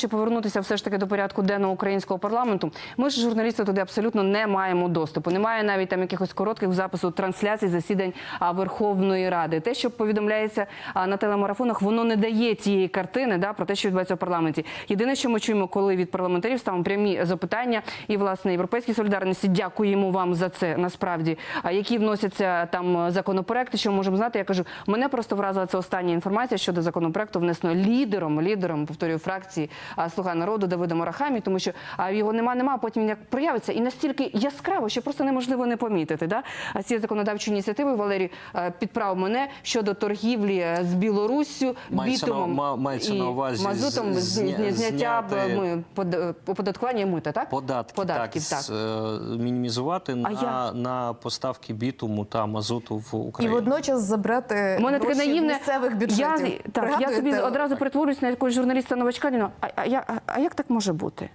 Щоб повернутися все ж таки до порядку денного українського парламенту, ми ж журналісти туди абсолютно не маємо доступу. Немає навіть там якихось коротких запису трансляцій засідань Верховної Ради. Те, що повідомляється на телемарафонах, воно не дає цієї картини да, про те, що відбувається в парламенті. Єдине, що ми чуємо, коли від парламентарів ставимо прямі запитання, і власне європейській солідарності дякуємо вам за це. Насправді, а які вносяться там законопроекти, що можемо знати. Я кажу, мене просто вразила це остання інформація щодо законопроекту, внесено лідером, лідером повторюю фракції Слуга народу Давидом Арахамі, тому що його нема, нема. а Потім він як проявиться і настільки яскраво, що просто неможливо не помітити. Да? А цією законодавчою ініціативою Валерій підправ мене щодо торгівлі е, з Білоруссю, бітумом ма- мається і на увазі мазутом з- з, зня- зняття зняти- под- оподаткування і мита, так? Податки, Податків, так, так. з- е, мінімізувати на, я- на поставки бітуму та мазуту в І водночас забрати У мене таке наївне місцевих бюджетів. Я, так, я собі одразу перетворююсь на якогось журналіста новачка. А, а, я- а, як так може бути?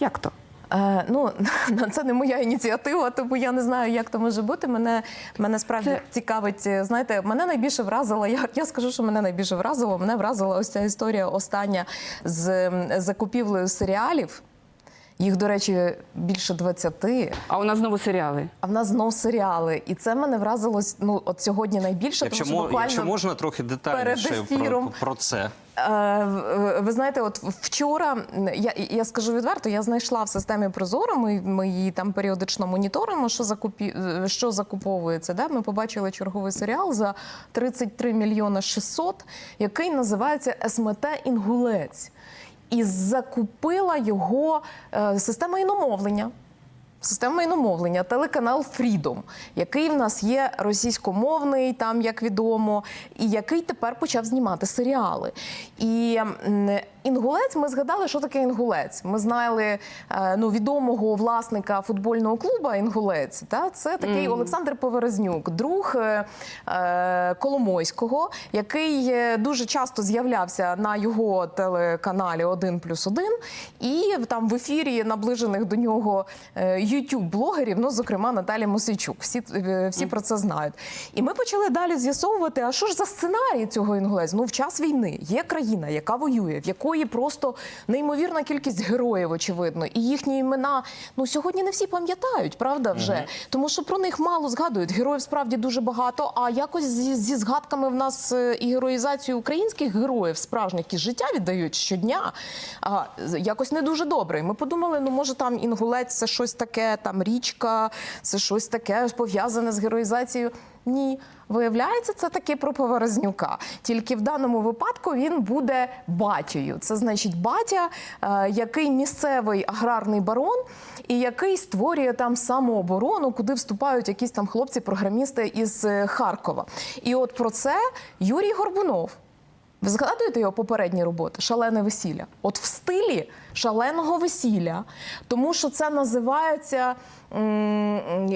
Як то? Е, ну це не моя ініціатива, тому я не знаю, як то може бути. Мене мене справді Це- цікавить. е, Знаєте, мене найбільше вразило. Я, я скажу, що мене найбільше вразило. Мене вразила ось ця історія остання з закупівлею серіалів. Їх, до речі, більше 20, А у нас знову серіали. а в нас знов серіали. І це мене вразило ну, от сьогодні найбільше, Якщо, тому що буквально якщо можна трохи детальніше про, про це. Е, Ви знаєте, от вчора я, я скажу відверто, я знайшла в системі Прозоро. Ми, ми її там періодично моніторимо, що закупі, е, що закуповується. Да? Ми побачили черговий серіал за 33 мільйони 600, який називається СМТ Інгулець. І закупила його е, система іномовлення. Система іномовлення, телеканал Фрідом, який в нас є російськомовний, там як відомо, і який тепер почав знімати серіали. І інгулець, ми згадали, що таке інгулець. Ми знали е, ну, відомого власника футбольного клубу Інгулець. Та це такий Олександр Поверезнюк, друг е, е, Коломойського, який дуже часто з'являвся на його телеканалі 1 плюс 1, і там в ефірі наближених до нього ютуб-блогерів, ну зокрема Наталі Мосичук. Всі, всі про це знають. І ми почали далі з'ясовувати, а що ж за сценарій цього інгулець? Ну, в час війни є країна, яка воює, в якої просто неймовірна кількість героїв, очевидно, і їхні імена ну сьогодні не всі пам'ятають, правда, вже тому, що про них мало згадують. Героїв справді дуже багато. А якось зі, зі згадками в нас е, і героїзацію українських героїв справжніх, які життя віддають щодня, а, якось не дуже добре. І Ми подумали, ну може там інгулець це щось таке, там річка, це щось таке пов'язане з героїзацією. Ні, виявляється, це таки про Поворознюка. Тільки в даному випадку він буде батьою. Це значить батя, е, який місцевий аграрний барон, і який створює там самооборону, куди вступають якісь там хлопці-програмісти із е, Харкова. І от про це Юрій Горбунов. Ви згадуєте його попередні роботи Шалене весілля? От в стилі шаленого весілля, тому що це називається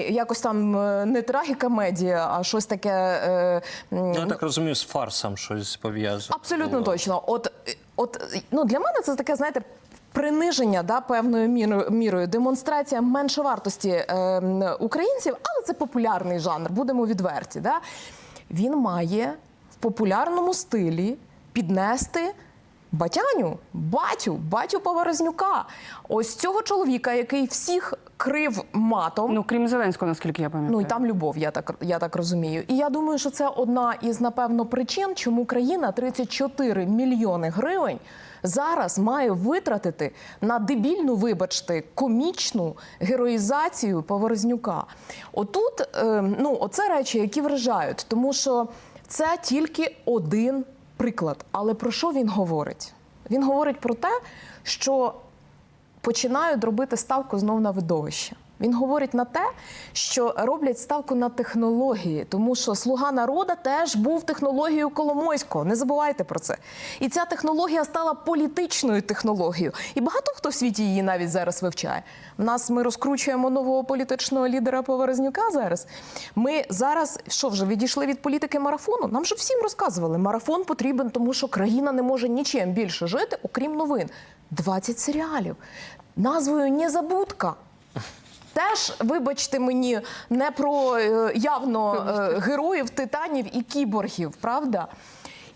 якось там е, не трагікомедія, а щось таке. е, Ну, я так розумію, з фарсом щось пов'язано. Абсолютно було. точно. От, от ну для мене це таке, знаєте. Приниження да певною мірою, мірою демонстрація меншовартості е, українців, але це популярний жанр. Будемо відверті. Да? Він має в популярному стилі піднести батяню, батю, батю Поворознюка. Ось цього чоловіка, який всіх крив матом. Ну крім Зеленського, наскільки я пам'ятаю. Ну і там любов, я так я так розумію. І я думаю, що це одна із напевно причин, чому країна 34 мільйони гривень зараз має витратити на дебільну, вибачте, комічну героїзацію Поворознюка. Отут, е, ну, оце речі, які вражають, тому що це тільки один приклад. Але про що він говорить? Він говорить про те, що починають робити ставку знов на видовище. Він говорить на те, що роблять ставку на технології, тому що слуга народа теж був технологією Коломойського. Не забувайте про це. І ця технологія стала політичною технологією. І багато хто в світі її навіть зараз вивчає. В нас ми розкручуємо нового політичного лідера Поворознюка зараз. Ми зараз що вже відійшли від політики марафону? Нам же всім розказували, марафон потрібен, тому що країна не може нічим більше жити, окрім новин. 20 серіалів назвою Незабудка. Теж, вибачте мені, не про е, явно е, героїв, титанів і кіборгів, правда?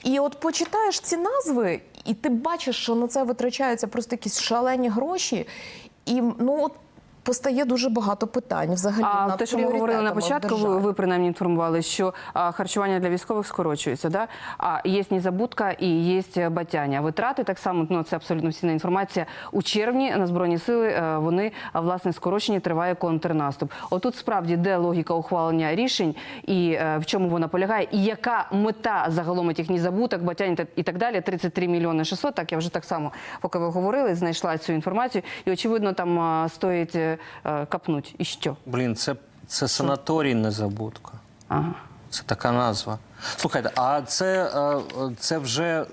І от почитаєш ці назви, і ти бачиш, що на це витрачаються просто якісь шалені гроші, і ну от постає дуже багато питань взагалі. А над те, що ми говорили на початку, ви, ви принаймні інформували, що а, харчування для військових скорочується. Да? А є незабудка і є батяння. Витрати так само, ну це абсолютно всіна інформація. У червні на збройні сили е, вони власне скорочені триває контрнаступ. Отут справді де логіка ухвалення рішень і е, в чому вона полягає, і яка мета загалом тих незабуток, батянь та- і так далі. 33 мільйони 600, Так я вже так само, поки ви говорили, знайшла цю інформацію. І очевидно, там а, стоїть е, е, капнуть. І що? Блін, це, це санаторій незабудка. Ага. Це така назва. Слухайте, а це, е, це вже е,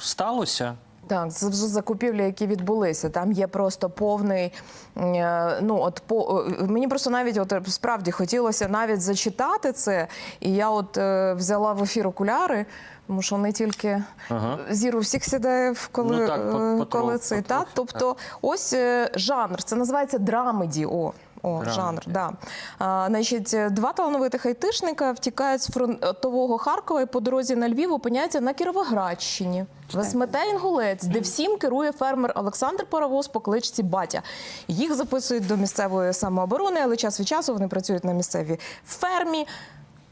сталося? Так, це вже закупівлі, які відбулися. Там є просто повний. е, Ну от по е, мені просто навіть от справді хотілося навіть зачитати це. І я от е, взяла в ефір окуляри, тому що вони тільки Ага. зір у всіх сідає, в- коли, Ну так, по- е, коли це. Та? потроху, Тобто, ось е, жанр, це називається драмеді. О. О, Драмеді. жанр, да. А, значить, два талановитих айтишника втікають з фронтового Харкова і по дорозі на Львів опиняються на Кіровоградщині. Весмете Інгулець, де всім керує фермер Олександр Паровоз по кличці Батя. Їх записують до місцевої самооборони, але час від часу вони працюють на місцевій фермі.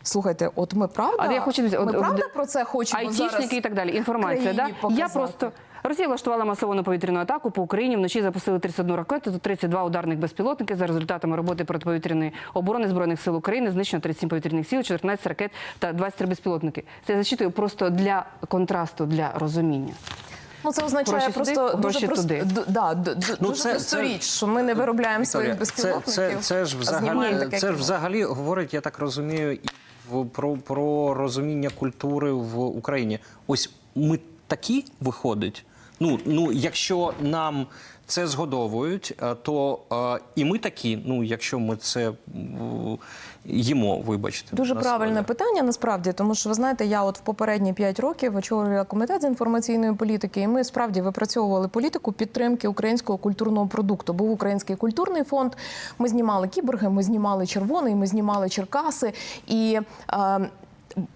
Слухайте, от ми правда, А я хочу ми от- правда от- про це хочемо зараз Айтішники і так далі. Інформація. Да? Я просто Росія влаштувала масовану повітряну атаку по Україні. Вночі запустили 31 ракету, тут 32 ударних безпілотники. За результатами роботи протиповітряної оборони збройних сил України знищено 37 повітряних сил, 14 ракет та 23 безпілотники. Це я зачитую просто для контрасту, для розуміння. Ну, це означає Гроші просто гроші дуже, просто, туди. д- да, д- д- Ну, дуже це- просту це- річ, що ми не виробляємо своїх Вікторія, це, безпілотників. це, це ж а знімаємо взагалі, таке це ж взагалі говорить, я так розумію, і про, про розуміння культури в Україні. Ось ми такі виходить. Ну, ну, якщо нам це згодовують, е, то е, і ми такі, ну, якщо ми це їмо, вибачте. Дуже правильне слові. питання насправді, тому що ви знаєте, я от в попередні п'ять років очолювала комітет з інформаційної політики, і ми справді випрацьовували політику підтримки українського культурного продукту. Був український культурний фонд. Ми знімали кіборги, ми знімали червоний, ми знімали Черкаси. І е,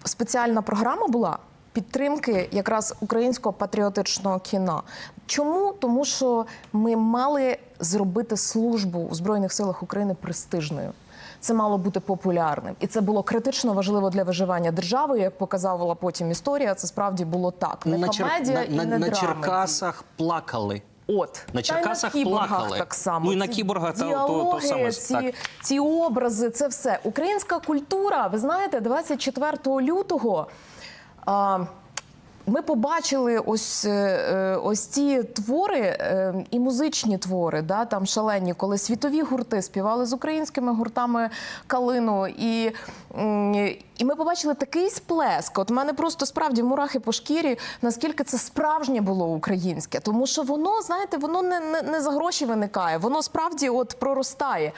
спеціальна програма була. Підтримки якраз українського патріотичного кіно. Чому? Тому що ми мали зробити службу у Збройних силах України престижною. Це мало бути популярним, і це було критично важливо для виживання держави. Як показувала потім історія, це справді було так. Не на, Чер- комедія на, і на, не на. Черкасах плакали. От На Та й Черкасах плакали. так само. Ну, і на Ці кіборгах та- то- то саме, ці, так. ці образи, це все. Українська культура. Ви знаєте, 24 лютого. Ми побачили ось, е, е, ось ці твори е, і музичні твори, да, там шалені, коли світові гурти співали з українськими гуртами калину. І, і ми побачили такий сплеск. От мене просто справді мурахи по шкірі, наскільки це справжнє було українське. Тому що воно, знаєте, воно не, не, не за гроші виникає, воно справді от проростає.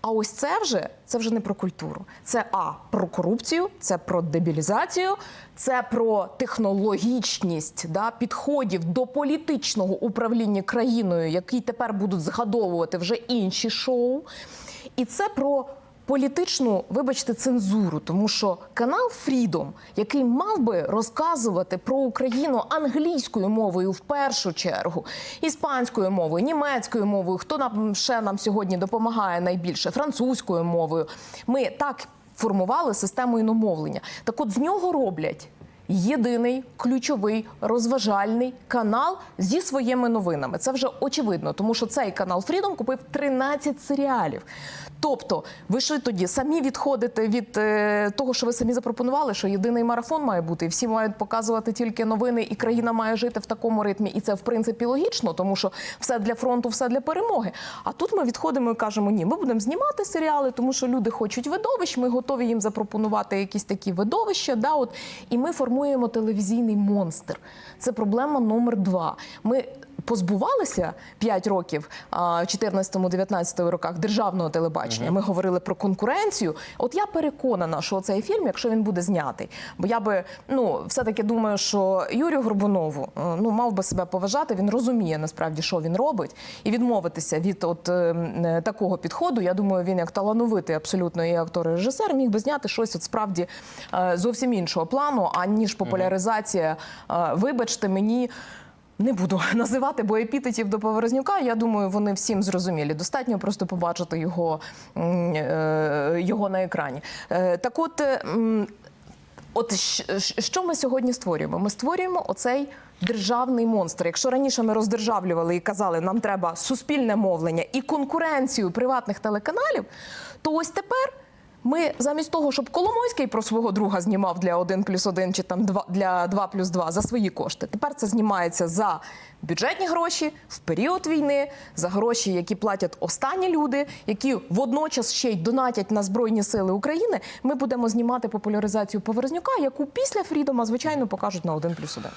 А ось це вже це вже не про культуру. Це а про корупцію, це про дебілізацію, це про технологічність да, підходів до політичного управління країною, які тепер будуть згадовувати вже інші шоу. І це про політичну, вибачте, цензуру, тому що канал Freedom, який мав би розказувати про Україну англійською мовою в першу чергу, іспанською мовою, німецькою мовою, хто нам ще нам сьогодні допомагає найбільше, французькою мовою. Ми так формували систему іномовлення. Так от з нього роблять. Єдиний ключовий розважальний канал зі своїми новинами. Це вже очевидно, тому що цей канал Freedom купив 13 серіалів. Тобто, ви що тоді самі відходите від е, того, що ви самі запропонували, що єдиний марафон має бути, і всі мають показувати тільки новини, і країна має жити в такому ритмі. І це в принципі логічно, тому що все для фронту, все для перемоги. А тут ми відходимо і кажемо: ні, ми будемо знімати серіали, тому що люди хочуть видовищ. Ми готові їм запропонувати якісь такі видовища. Да, от і ми формуємо телевізійний монстр. Це проблема номер два. Ми позбувалися 5 років в 14-19 роках державного телебачення. Ми говорили про конкуренцію. От я переконана, що цей фільм, якщо він буде знятий, бо я би ну все таки думаю, що Юрію Горбунову е, ну мав би себе поважати. Він розуміє насправді, що він робить, і відмовитися від от е, е, такого підходу. Я думаю, він як талановитий абсолютно і актор, і режисер міг би зняти щось от справді зовсім іншого плану, аніж популяризація. Вибачте мені. Не буду називати, бо епітетів до Поворознюка, я думаю, вони всім зрозумілі. Достатньо просто побачити його, е, його на екрані. Е, Так от, е, от що ми сьогодні створюємо? Ми створюємо оцей державний монстр. Якщо раніше ми роздержавлювали і казали, нам треба суспільне мовлення і конкуренцію приватних телеканалів, то ось тепер. Ми замість того, щоб Коломойський про свого друга знімав для 1 плюс 1 чи там 2, для 2 плюс 2 за свої кошти. Тепер це знімається за бюджетні гроші в період війни, за гроші, які платять останні люди, які водночас ще й донатять на Збройні Сили України. Ми будемо знімати популяризацію Поворознюка, яку після Фрідома, звичайно, покажуть на 1 плюс 1.